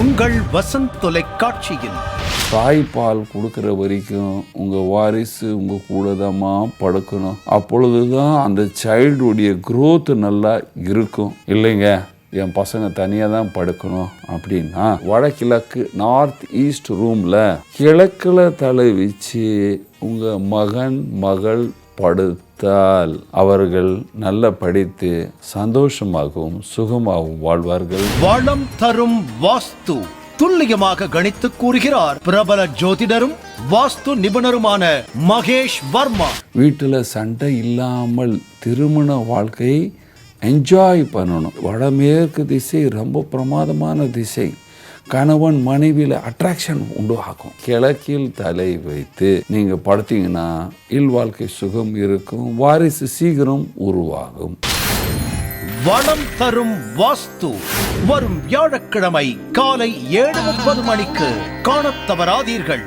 உங்கள் வசந்த் தொலைக்காட்சியில். தாய்ப்பால் கொடுக்குற வரைக்கும் உங்கள் வாரிசு உங்கள் கூட தான் படுக்கணும். அப்பொழுது தான் அந்த சைல்டுடைய growth நல்லா இருக்கும். இல்லைங்க என் பசங்க தனியாக தான் படுக்கணும் அப்படின்னா வடகிழக்கு நார்த் ஈஸ்ட் ரூமில் கிழக்கில் தலை வச்சு உங்கள் மகன் மகள் படுத்தால் அவர்கள் நல்ல படித்து சந்தோஷமாகவும் சுகமாகவும் வாழ்வார்கள். வளம் தரும் வாஸ்து துல்லியமாக கணித்து கூறுகிறார் பிரபல ஜோதிடரும் வாஸ்து நிபுணருமான மகேஷ் வர்மா. வீட்டில் சண்டை இல்லாமல் திருமண வாழ்க்கையை என்ஜாய் பண்ணணும். வடமேற்கு திசை ரொம்ப பிரமாதமான திசை. கணவன் மனைவியில் அட்ராக்ஷன் உண்டாகும். கிழக்கில் தலை வைத்து நீங்கள் படுத்தீங்கன்னா இல் வாழ்க்கை சுகம் இருக்கும் வாரிசு சீக்கிரம் உருவாகும். வளம் தரும் வாஸ்து. வரும் வியாழக்கிழமை காலை ஏழு முப்பது மணிக்கு காணத் தவறாதீர்கள்.